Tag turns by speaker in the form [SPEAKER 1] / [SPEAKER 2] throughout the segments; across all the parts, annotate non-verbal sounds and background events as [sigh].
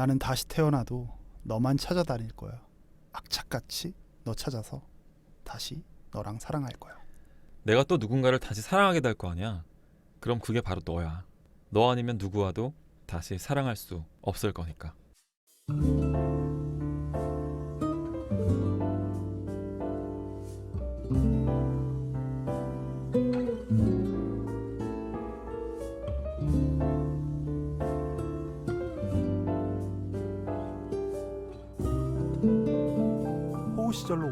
[SPEAKER 1] 나는 다시 태어나도 너만 찾아다닐 거야. 악착같이 너 찾아서 다시 너랑 사랑할 거야.
[SPEAKER 2] 내가 또 누군가를 다시 사랑하게 될 거 아니야. 그럼 그게 바로 너야. 너 아니면 누구와도 다시 사랑할 수 없을 거니까.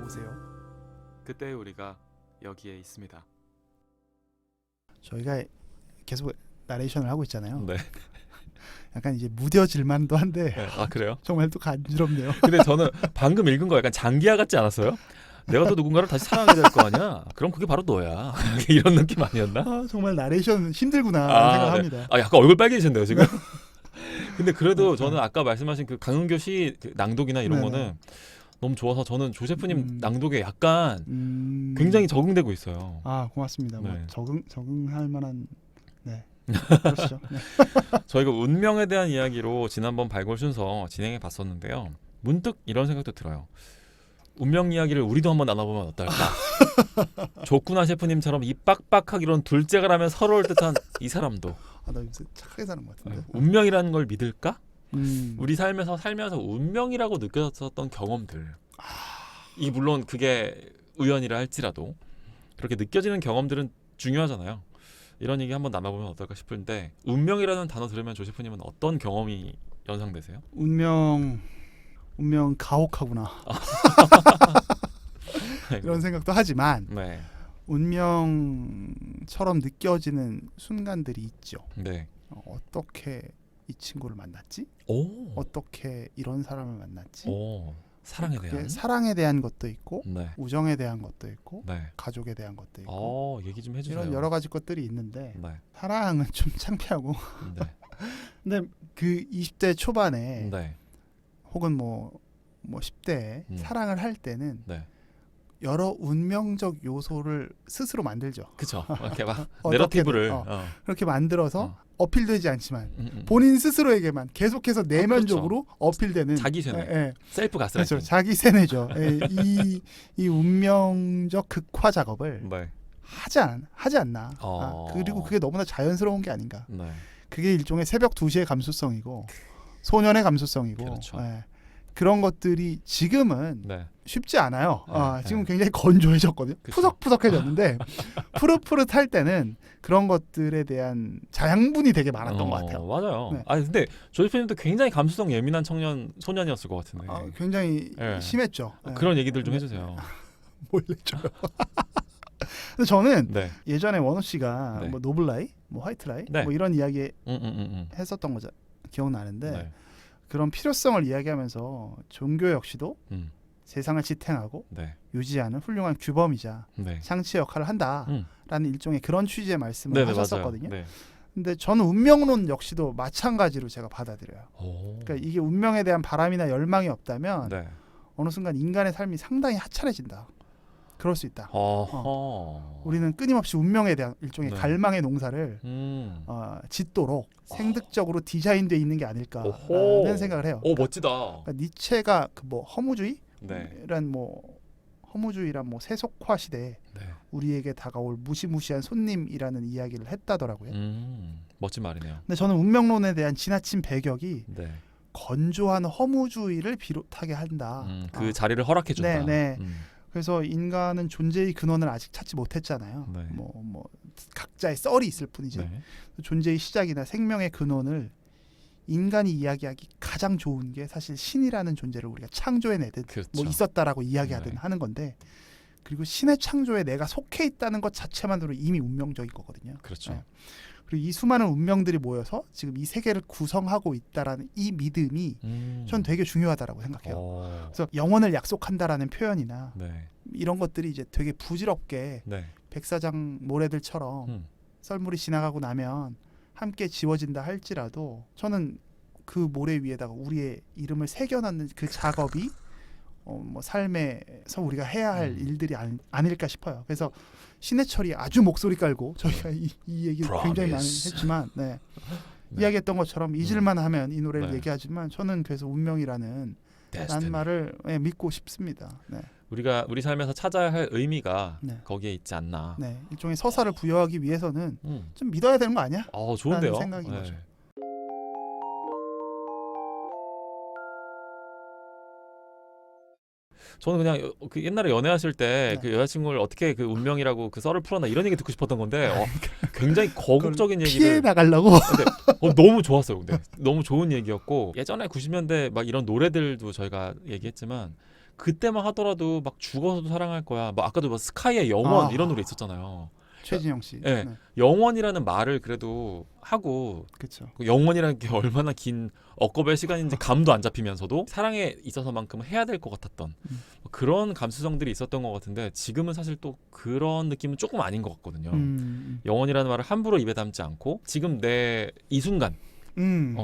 [SPEAKER 1] 오세요.
[SPEAKER 2] 그때 우리가 여기에 있습니다.
[SPEAKER 1] 저희가 계속 나레이션을 하고 있잖아요.
[SPEAKER 2] 네.
[SPEAKER 1] 약간 이제 무뎌질 만도 한데
[SPEAKER 2] 아 그래요? [laughs]
[SPEAKER 1] 정말 또 간지럽네요. [laughs]
[SPEAKER 2] 근데 저는 방금 읽은 거 약간 장기하 같지 않았어요? 내가 또 누군가를 다시 사랑하게 될 거 아니야. 그럼 그게 바로 너야. [laughs] 이런 느낌 아니었나?
[SPEAKER 1] 아, 정말 나레이션 힘들구나
[SPEAKER 2] 아,
[SPEAKER 1] 생각합니다.
[SPEAKER 2] 아 약간 얼굴 빨개지셨네요 지금. 근데 그래도 저는 아까 말씀하신 그 강은교 씨그 낭독이나 이런
[SPEAKER 1] 네네.
[SPEAKER 2] 거는 너무 좋아서 저는 조세프님
[SPEAKER 1] 음.
[SPEAKER 2] 낭독에 약간
[SPEAKER 1] 음...
[SPEAKER 2] 굉장히 적응되고 있어요.
[SPEAKER 1] 아 고맙습니다. 뭐
[SPEAKER 2] 네.
[SPEAKER 1] 적응 적응할 만한 네 [laughs] 그렇죠. 네.
[SPEAKER 2] 저희가 운명에 대한 이야기로 지난번 발굴 순서 진행해 봤었는데요. 문득 이런 생각도 들어요. 운명 이야기를 우리도 한번 나눠보면 어떨까? [laughs] 조쿠나 셰프님처럼 이 빡빡하기론 둘째가라면 서러울 듯한 이 사람도
[SPEAKER 1] 아, 나 요새 착하게 사는 것 같은데.
[SPEAKER 2] 운명이라는 걸 믿을까?
[SPEAKER 1] 음.
[SPEAKER 2] 우리 삶에서 살면서 운명이라고 느껴졌던 경험들. 이 물론 그게 우연이라 할지라도 그렇게 느껴지는 경험들은 중요하잖아요. 이런 얘기 한번 나눠보면 어떨까 싶은데 운명이라는 단어 들으면 조세프님은 어떤 경험이 연상되세요?
[SPEAKER 1] 운명 운명 가혹하구나 이런 생각도 하지만
[SPEAKER 2] 네,
[SPEAKER 1] 운명처럼 느껴지는 순간들이 있죠.
[SPEAKER 2] 네.
[SPEAKER 1] 어, 어떻게 이 친구를 만났지?
[SPEAKER 2] 오,
[SPEAKER 1] 어떻게 이런 사람을 만났지?
[SPEAKER 2] 오, 사랑에
[SPEAKER 1] 그게
[SPEAKER 2] 대한.
[SPEAKER 1] 사랑에 대한 것도 있고
[SPEAKER 2] 네,
[SPEAKER 1] 우정에 대한 것도 있고
[SPEAKER 2] 네.
[SPEAKER 1] 가족에 대한 것도 있고
[SPEAKER 2] 어, 얘기 좀 해주세요.
[SPEAKER 1] 이런 여러 가지 것들이 있는데
[SPEAKER 2] 네,
[SPEAKER 1] 사랑은 좀 창피하고
[SPEAKER 2] 네, [laughs]
[SPEAKER 1] 근데 그 20대 초반에
[SPEAKER 2] 네,
[SPEAKER 1] 혹은 뭐, 뭐 10대에
[SPEAKER 2] 음.
[SPEAKER 1] 사랑을 할 때는
[SPEAKER 2] 네.
[SPEAKER 1] 여러 운명적 요소를 스스로 만들죠.
[SPEAKER 2] 그쵸. 이렇게 막 [laughs]
[SPEAKER 1] 어떻게든,
[SPEAKER 2] 내러티브를.
[SPEAKER 1] 어.
[SPEAKER 2] 어.
[SPEAKER 1] 그렇게 만들어서
[SPEAKER 2] 어.
[SPEAKER 1] 어필되지 않지만
[SPEAKER 2] 음, 음.
[SPEAKER 1] 본인 스스로에게만 계속해서 내면적으로 어필되는
[SPEAKER 2] 자기 세뇌.
[SPEAKER 1] 예, 예.
[SPEAKER 2] 셀프 가스라이팅.
[SPEAKER 1] 그렇죠. 자기 세뇌죠. 예, 이, 이 운명적 극화 작업을
[SPEAKER 2] 네,
[SPEAKER 1] 하지 않 하지 않나.
[SPEAKER 2] 어.
[SPEAKER 1] 아, 그리고 그게 너무나 자연스러운 게 아닌가.
[SPEAKER 2] 네.
[SPEAKER 1] 그게 일종의 새벽 2시의 감수성이고 소년의 감수성이고
[SPEAKER 2] 그렇죠.
[SPEAKER 1] 예. 그런 것들이 지금은
[SPEAKER 2] 네.
[SPEAKER 1] 쉽지 않아요.
[SPEAKER 2] 네,
[SPEAKER 1] 아,
[SPEAKER 2] 네.
[SPEAKER 1] 지금 굉장히 건조해졌거든요.
[SPEAKER 2] 그쵸.
[SPEAKER 1] 푸석푸석해졌는데 [laughs] 푸릇푸릇할 때는 그런 것들에 대한 자양분이 되게 많았던
[SPEAKER 2] 어,
[SPEAKER 1] 것 같아요.
[SPEAKER 2] 맞아요.
[SPEAKER 1] 네.
[SPEAKER 2] 아니 근데 조이프님도 굉장히 감수성 예민한 청년 소년이었을 것 같은데
[SPEAKER 1] 아, 굉장히
[SPEAKER 2] 네.
[SPEAKER 1] 심했죠. 네.
[SPEAKER 2] 그런 얘기들 좀
[SPEAKER 1] 네.
[SPEAKER 2] 해주세요. [laughs]
[SPEAKER 1] 몰래 줘요. [laughs] 근데 저는
[SPEAKER 2] 네.
[SPEAKER 1] 예전에 원호 씨가
[SPEAKER 2] 네.
[SPEAKER 1] 뭐 노블라이, 뭐 화이트라이,
[SPEAKER 2] 네.
[SPEAKER 1] 뭐 이런 이야기
[SPEAKER 2] 음, 음, 음, 음.
[SPEAKER 1] 했었던 거 기억나는데
[SPEAKER 2] 네.
[SPEAKER 1] 그런 필요성을 이야기하면서 종교 역시도
[SPEAKER 2] 음,
[SPEAKER 1] 세상을 지탱하고
[SPEAKER 2] 네.
[SPEAKER 1] 유지하는 훌륭한 규범이자
[SPEAKER 2] 네.
[SPEAKER 1] 상치 역할을 한다라는
[SPEAKER 2] 음.
[SPEAKER 1] 일종의 그런 취지의 말씀을
[SPEAKER 2] 네네 맞아요.
[SPEAKER 1] 하셨었거든요.
[SPEAKER 2] 네.
[SPEAKER 1] 근데 저는 운명론 역시도 마찬가지로 제가 받아들여요.
[SPEAKER 2] 오.
[SPEAKER 1] 그러니까 이게 운명에 대한 바람이나 열망이 없다면
[SPEAKER 2] 네.
[SPEAKER 1] 어느 순간 인간의 삶이 상당히 하찮아진다. 그럴 수 있다.
[SPEAKER 2] 어허.
[SPEAKER 1] 우리는 끊임없이 운명에 대한 일종의
[SPEAKER 2] 네.
[SPEAKER 1] 갈망의 농사를
[SPEAKER 2] 음.
[SPEAKER 1] 어, 짓도록 생득적으로 디자인돼 있는 게 아닐까라는. 생각을 해요.
[SPEAKER 2] 오 멋지다.
[SPEAKER 1] 그러니까 니체가 그 뭐 허무주의?
[SPEAKER 2] 네.
[SPEAKER 1] 뭐 허무주의란 뭐 세속화 시대에
[SPEAKER 2] 네.
[SPEAKER 1] 우리에게 다가올 무시무시한 손님이라는 이야기를 했다더라고요.
[SPEAKER 2] 음. 멋진 말이네요.
[SPEAKER 1] 근데 저는 운명론에 대한 지나친 배격이
[SPEAKER 2] 네.
[SPEAKER 1] 건조한 허무주의를 비롯하게 한다.
[SPEAKER 2] 음, 그
[SPEAKER 1] 아,
[SPEAKER 2] 자리를 허락해 준다.
[SPEAKER 1] 네, 네.
[SPEAKER 2] 음.
[SPEAKER 1] 그래서 인간은 존재의 근원을 아직 찾지 못했잖아요.
[SPEAKER 2] 네.
[SPEAKER 1] 뭐, 뭐 각자의 썰이 있을 뿐이지.
[SPEAKER 2] 네.
[SPEAKER 1] 존재의 시작이나 생명의 근원을 인간이 이야기하기 가장 좋은 게 사실 신이라는 존재를 우리가 창조해내든
[SPEAKER 2] 그렇죠.
[SPEAKER 1] 뭐 있었다라고 이야기하든
[SPEAKER 2] 네.
[SPEAKER 1] 하는 건데 그리고 신의 창조에 내가 속해 있다는 것 자체만으로 이미 운명적인 거거든요.
[SPEAKER 2] 그렇죠.
[SPEAKER 1] 네. 그리고 이 수많은 운명들이 모여서 지금 이 세계를 구성하고 있다라는 이 믿음이
[SPEAKER 2] 음.
[SPEAKER 1] 전 되게 중요하다라고 생각해요.
[SPEAKER 2] 어.
[SPEAKER 1] 그래서 영혼을 약속한다라는 표현이나
[SPEAKER 2] 네.
[SPEAKER 1] 이런 것들이 이제 되게 부질없게
[SPEAKER 2] 네.
[SPEAKER 1] 백사장 모래들처럼
[SPEAKER 2] 음.
[SPEAKER 1] 썰물이 지나가고 나면 함께 지워진다 할지라도 저는 그 모래 위에다가 우리의 이름을 새겨넣는 그 작업이 [laughs] 어, 뭐 삶에서 우리가 해야 할
[SPEAKER 2] 음.
[SPEAKER 1] 일들이 아니, 아닐까 싶어요. 그래서 신해철이 아주 목소리 깔고 저희가 이, 이 얘기를 굉장히 많이
[SPEAKER 2] Promise.
[SPEAKER 1] 했지만 네. [laughs]
[SPEAKER 2] 네.
[SPEAKER 1] 이야기했던 것처럼 잊을만 하면 이 노래를
[SPEAKER 2] 네.
[SPEAKER 1] 얘기하지만 저는 그래서 운명이라는. 란 말을 예, 믿고 싶습니다. 네.
[SPEAKER 2] 우리가 우리 삶에서 찾아야 할 의미가
[SPEAKER 1] 네.
[SPEAKER 2] 거기에 있지 않나.
[SPEAKER 1] 네. 일종의 서사를 부여하기 위해서는
[SPEAKER 2] 음.
[SPEAKER 1] 좀 믿어야 되는 거 아니야?
[SPEAKER 2] 어 좋은데요.
[SPEAKER 1] 생각인 거죠.
[SPEAKER 2] 저는 그냥 여- 그 옛날에 연애하실 때
[SPEAKER 1] 네.
[SPEAKER 2] 그 여자친구를 어떻게 그 운명이라고 그 썰을 풀었나 이런 얘기 듣고 싶었던 건데 어, 굉장히 거국적인
[SPEAKER 1] 피해
[SPEAKER 2] 얘기를
[SPEAKER 1] 나가려고.
[SPEAKER 2] 어, 너무 좋았어요. 근데 너무 좋은 얘기였고 예전에 90년대 막 이런 노래들도 저희가 얘기했지만 그때만 하더라도 막 죽어서도 사랑할 거야. 막 아까도 뭐 스카이의 영원
[SPEAKER 1] 아.
[SPEAKER 2] 이런 노래 있었잖아요.
[SPEAKER 1] 최진영 씨.
[SPEAKER 2] 네.
[SPEAKER 1] 네.
[SPEAKER 2] 영원이라는 말을 그래도 하고
[SPEAKER 1] 그렇죠.
[SPEAKER 2] 그 영원이라는 게 [laughs] 얼마나 긴 억겁의 시간인지 감도 안 잡히면서도 사랑에 있어서만큼 해야 될 것 같았던
[SPEAKER 1] 음.
[SPEAKER 2] 뭐 그런 감수성들이 있었던 것 같은데 지금은 사실 또 그런 느낌은 조금 아닌 것 같거든요.
[SPEAKER 1] 음.
[SPEAKER 2] 영원이라는 말을 함부로 입에 담지 않고 지금 내 이 순간을
[SPEAKER 1] 음.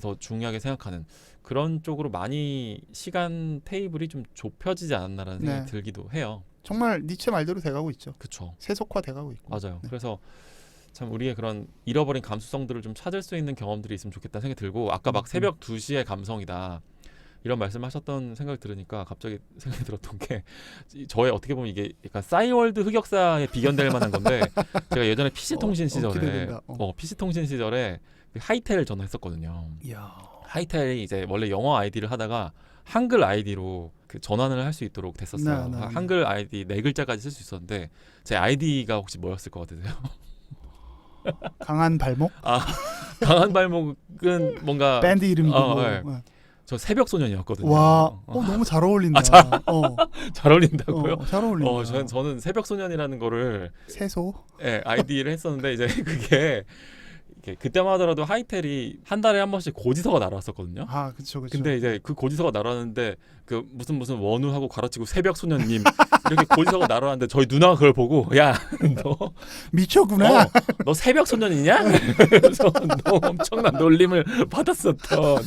[SPEAKER 2] 더 중요하게 생각하는 그런 쪽으로 많이 시간 테이블이 좀 좁혀지지 않았나라는 생각이
[SPEAKER 1] 네.
[SPEAKER 2] 들기도 해요.
[SPEAKER 1] 정말 니체 말대로 돼가고 있죠.
[SPEAKER 2] 그렇죠.
[SPEAKER 1] 세속화 돼가고 있고.
[SPEAKER 2] 맞아요.
[SPEAKER 1] 네.
[SPEAKER 2] 그래서 참 우리의 그런 잃어버린 감수성들을 좀 찾을 수 있는 경험들이 있으면 좋겠다는 생각이 들고 아까
[SPEAKER 1] 음,
[SPEAKER 2] 막 새벽 2시의 감성이다. 이런 말씀하셨던 생각을 들으니까 갑자기 [laughs] 생각이 들었던 게 이- 저의 어떻게 보면 이게 약간 싸이월드 흑역사에 비견될 만한 건데 [laughs] 제가 예전에 PC 통신
[SPEAKER 1] 어, 어,
[SPEAKER 2] 시절에
[SPEAKER 1] 기대된다. 어.
[SPEAKER 2] 어, PC 통신 시절에 그 하이텔 전화했었거든요.
[SPEAKER 1] 이야.
[SPEAKER 2] 하이텔이 이제 원래 영어 아이디를 하다가 한글 아이디로 그 전환을 할 수 있도록 됐었어요.
[SPEAKER 1] 네, 네, 네.
[SPEAKER 2] 한글 아이디 네 글자까지 쓸 수 있었는데 제 아이디가 혹시 뭐였을 것 같으세요? [laughs]
[SPEAKER 1] 강한 발목.
[SPEAKER 2] 강한 발목은 뭔가
[SPEAKER 1] 밴드 이름이고.
[SPEAKER 2] 어,
[SPEAKER 1] 뭐.
[SPEAKER 2] 네.
[SPEAKER 1] 네.
[SPEAKER 2] 저 새벽 소년이었거든요.
[SPEAKER 1] 와,
[SPEAKER 2] 어,
[SPEAKER 1] 어, 너무 잘 어울린다.
[SPEAKER 2] 아, 자-
[SPEAKER 1] 어, [laughs]
[SPEAKER 2] 잘 어울린다고요?
[SPEAKER 1] 어, 잘 어울린다.
[SPEAKER 2] 어, 저는, 저는 새벽 소년이라는 거를
[SPEAKER 1] 세소.
[SPEAKER 2] 예, 아이디를 했었는데 이제 그게 그때만 하더라도 하이텔이 한 달에 한 번씩 고지서가 날아왔었거든요.
[SPEAKER 1] 아, 그렇죠, 그렇죠.
[SPEAKER 2] 근데 이제 그 고지서가 날아왔는데 그 무슨 무슨 원우하고 가로치고 새벽 소년님 이렇게 [laughs] 고지서가 날아왔는데 저희 누나가 그걸 보고 야 [laughs] 너
[SPEAKER 1] 미쳤구나.
[SPEAKER 2] 어, 너 새벽 소년이냐? [laughs] 그래서 너무 엄청난 놀림을 받았었던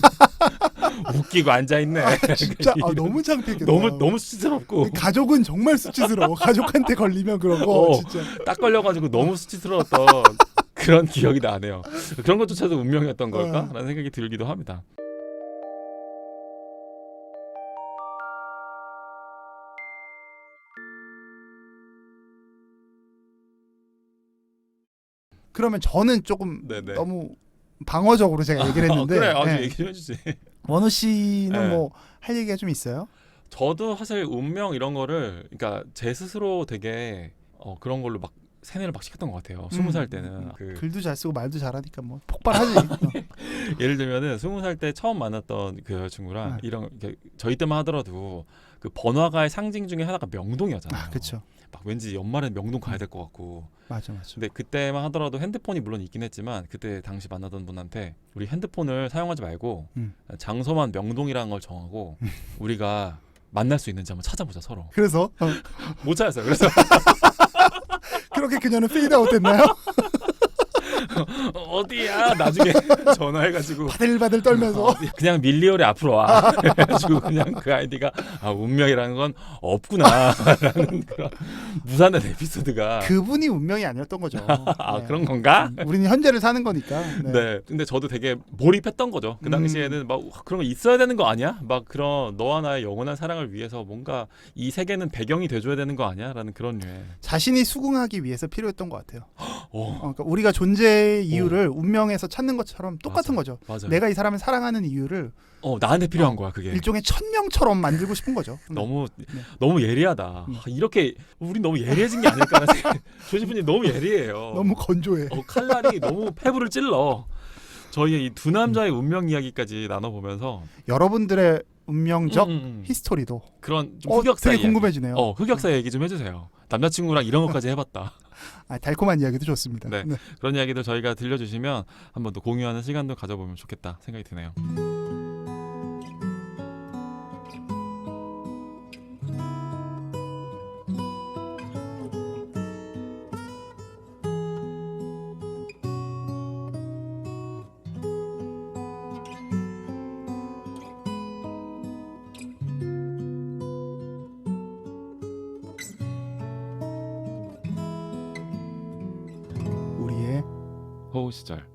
[SPEAKER 2] 웃기고 앉아 있네.
[SPEAKER 1] 진짜 아, 너무 창피했겠다.
[SPEAKER 2] 너무 너무 수치스럽고
[SPEAKER 1] 가족은 정말 수치스러워. 가족한테 걸리면 그러고
[SPEAKER 2] 어.
[SPEAKER 1] 진짜.
[SPEAKER 2] 딱 걸려가지고 너무 수치스러웠던 그런 기억이 나네요. 그런 것조차도 운명이었던 걸까라는 생각이 들기도 합니다.
[SPEAKER 1] 그러면 저는 조금
[SPEAKER 2] 네네.
[SPEAKER 1] 너무 방어적으로 제가 얘기를 했는데
[SPEAKER 2] 어, 그래, 아주
[SPEAKER 1] 네.
[SPEAKER 2] 얘기 좀 해주지.
[SPEAKER 1] 원우 씨는
[SPEAKER 2] 네.
[SPEAKER 1] 뭐 할 얘기가 좀 있어요?
[SPEAKER 2] 저도 사실 운명 이런 거를 그러니까 제 스스로 되게 어, 그런 걸로 막 세뇌를 막 시켰던 것 같아요. 스무 살
[SPEAKER 1] 음,
[SPEAKER 2] 때는
[SPEAKER 1] 음,
[SPEAKER 2] 그
[SPEAKER 1] 글도 잘 쓰고 말도 잘하니까 뭐 폭발하지. 어. [laughs]
[SPEAKER 2] 예를 들면은 스무 살 때 처음 만났던 그 여자친구랑
[SPEAKER 1] 네.
[SPEAKER 2] 이런 이렇게 저희 때만 하더라도 그 번화가의 상징 중에 하나가 명동이었잖아요.
[SPEAKER 1] 아, 그렇죠.
[SPEAKER 2] 막 왠지 연말엔 명동 가야 될 것 같고.
[SPEAKER 1] 맞아, 맞아.
[SPEAKER 2] 근데 그때만 하더라도 핸드폰이 물론 있긴 했지만 그때 당시 만나던 분한테 우리 핸드폰을 사용하지 말고
[SPEAKER 1] 음.
[SPEAKER 2] 장소만 명동이라는 걸 정하고 우리가 만날 수 있는지 한번 찾아보자 서로.
[SPEAKER 1] 그래서 어, [laughs]
[SPEAKER 2] 못 찾았어요. 그래서 [laughs]
[SPEAKER 1] 그렇게 그녀는 페이드아웃 됐나요?
[SPEAKER 2] 어디야? 나중에 [laughs] 전화해가지고
[SPEAKER 1] 바들바들 떨면서
[SPEAKER 2] 어, 그냥 밀리얼이 앞으로 와. [laughs] 그래가지고 그냥 그 아이디가 아, 운명이라는 건 없구나라는 그런 무산된 에피소드가
[SPEAKER 1] 그분이 운명이 아니었던 거죠. [laughs]
[SPEAKER 2] 아
[SPEAKER 1] 네.
[SPEAKER 2] 그런 건가?
[SPEAKER 1] 음, 우리는 현재를 사는 거니까.
[SPEAKER 2] 네.
[SPEAKER 1] 네.
[SPEAKER 2] 근데 저도 되게 몰입했던 거죠. 그
[SPEAKER 1] 음.
[SPEAKER 2] 당시에는 막 "와, 그런 거 있어야 되는 거 아니야? 막 그런 너와 나의 영원한 사랑을 위해서 뭔가 이 세계는 배경이 돼줘야 되는 거 아니야?라는 그런 류의.
[SPEAKER 1] 자신이 수긍하기 위해서 필요했던 것 같아요.
[SPEAKER 2] 어,
[SPEAKER 1] 어, 그러니까 우리가 존재의 이유를 운명에서 찾는 것처럼 똑같은 거죠.
[SPEAKER 2] 맞아요.
[SPEAKER 1] 내가 이 사람을 사랑하는 이유를
[SPEAKER 2] 어 나한테 필요한
[SPEAKER 1] 어,
[SPEAKER 2] 거야 그게.
[SPEAKER 1] 일종의 천명처럼 만들고 싶은 거죠. [laughs] 네.
[SPEAKER 2] 너무
[SPEAKER 1] 네.
[SPEAKER 2] 너무 예리하다.
[SPEAKER 1] 음.
[SPEAKER 2] 아, 이렇게 우리 너무 예리해진 게 생각. [laughs] [laughs] 조지분이 너무 예리해요.
[SPEAKER 1] 너무 건조해.
[SPEAKER 2] 어, 칼날이 너무 패부를 찔러. 저희의 이 두 남자의 운명 이야기까지 나눠보면서
[SPEAKER 1] 여러분들의 운명적
[SPEAKER 2] 음, 음, 음.
[SPEAKER 1] 히스토리도
[SPEAKER 2] 그런 좀
[SPEAKER 1] 어,
[SPEAKER 2] 흑역사
[SPEAKER 1] 되게
[SPEAKER 2] 이야기.
[SPEAKER 1] 궁금해지네요.
[SPEAKER 2] 어 흑역사 얘기 좀 해주세요. 남자친구랑 이런 것까지 해봤다. [laughs]
[SPEAKER 1] 아, 달콤한 이야기도 좋습니다.
[SPEAKER 2] 네. 그런 이야기들 저희가 들려주시면 한번 더 공유하는 시간도 가져보면 좋겠다 생각이 드네요. poster.